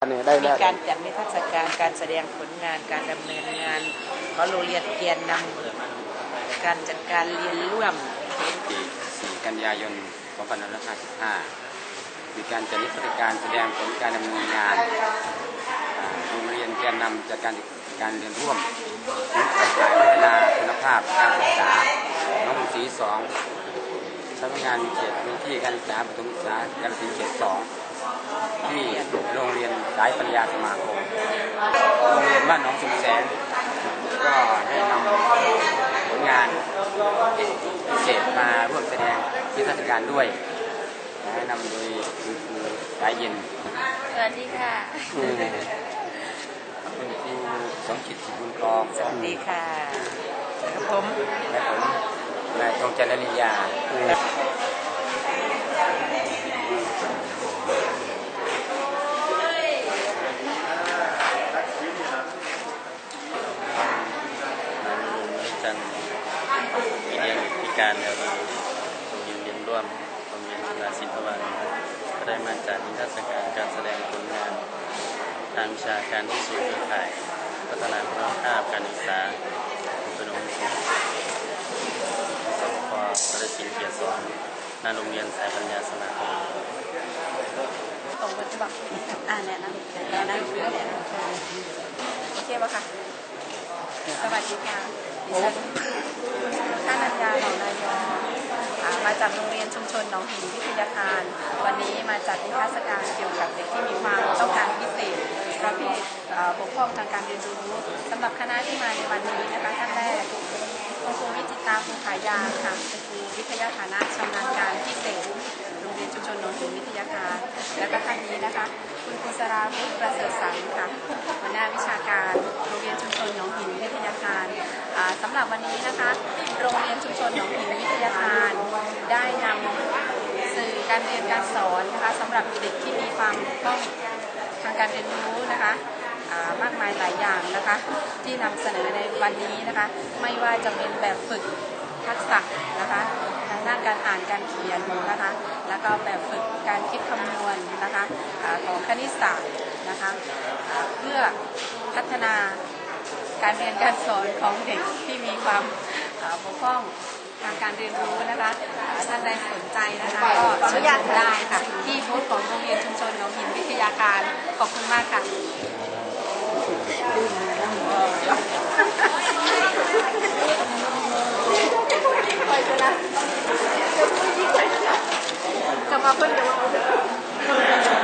เนี่ยได้มีแล้วการจัดนิทรรศการการแสดงผลงานการดำเนินงานของโรงเรียนเกียนนำการจัดการเรียนร่วมที่4กันยายน2555มีการจัดนิทรรศการแสดงผลการดำเนินงานอ่าโรงเรียนแกนนำจัดการการเรียนร่วมฝ่ายพัฒนาคุณภาพการศึกษาน้องหมูสีสองสำนักงานเขตพื้นที่การศึกษาประถมศึกษากาฬสินธุ์เขตสองที่โรงเรียน สายปัญญาสมาคมโรงเรียนบ้านหนองสุมแสงก็ได้นำผลงานพิเศษมาร่วมแสดงนิทรรศการด้วยแนะนำโดยคุณครูสายเย็นสวัสดีค่ะอืมคุณครูสมคิดสิบุญกองสวัสดีค่ะกับผมและผมนายทองจันทร์ลิยา อืม จันทร์มีเรียนพิ การแล้วก็โรงเรียนเรียนร่วมโรงเรียนกีฬาศิลปวัฒน์ก็ได้มาจัดนิทรรศการการแสดงผลงาน ทางวิชาการที่สู่เครือข่าย พัฒนาคุณภาพการศึกษาเป็นองค์สพกาฬสินธุ์เขตสองหน้าโรงเรียนสายปัญญาสมาคมตรงกันใช่ปะอ่าแนะนำแนะนำแนะนำโอเคปะคะสวัสดีค่ะดิฉันท่านัญญาหนองนายออ่ามา จากโรงเรียนชุมชนหนองหินวิทยาคาร วันนี้มาจัดนิทรรศการเกี่ยวกับเด็กที่มีความต้องการพิเศษประเภทเอ่อบกพร่องทางการเรียนรู้สำหรับคณะที่มาในวันนี้นะคะท่านแรกคุณครูวิจิตราภูขายาค่ะคุณครูวิทยาฐานะชำนาญการพิเศษโรงเรียนชุมชนหนองหินวิทยาคารและก็ท่านนี้นะคะ คุณครูสราวุฒิประเสริฐสังค่ะหัวหน้าวิชาการโรงเรียนชุมชนหนองหินวิทยาคารอ่าสำหรับวันนี้นะคะ โรงเรียนชุมชนหนองหินวิทยาคารได้นำสื่อการเรียนการสอนนะคะสำหรับเด็กที่มีความบกพร่องทางการเรียนรู้นะคะามากมายหลายอย่างนะคะที่นำเสนอในวันนี้นะคะ ไม่ว่าจะเป็นแบบฝึกทักษะนะคะทางด้านการอ่านการเขียนนะคะ แล้วก็แบบฝึกการคิดคำนวณนะคะอของคณิตศาสตร์นะคะเพื่อพัฒนาการเรียนการสอนของเด็กที่มีความ บกพร่องทางการเรียนรู้นะคะอ่าท่านใดสนใจนะคะก็เชิญชมได้ค่ะที่บูธของโรงเรียนชุมชนหนองหินวิทยาการขอบคุณมากค่ะจะมาเพิ่นเดี๋ยว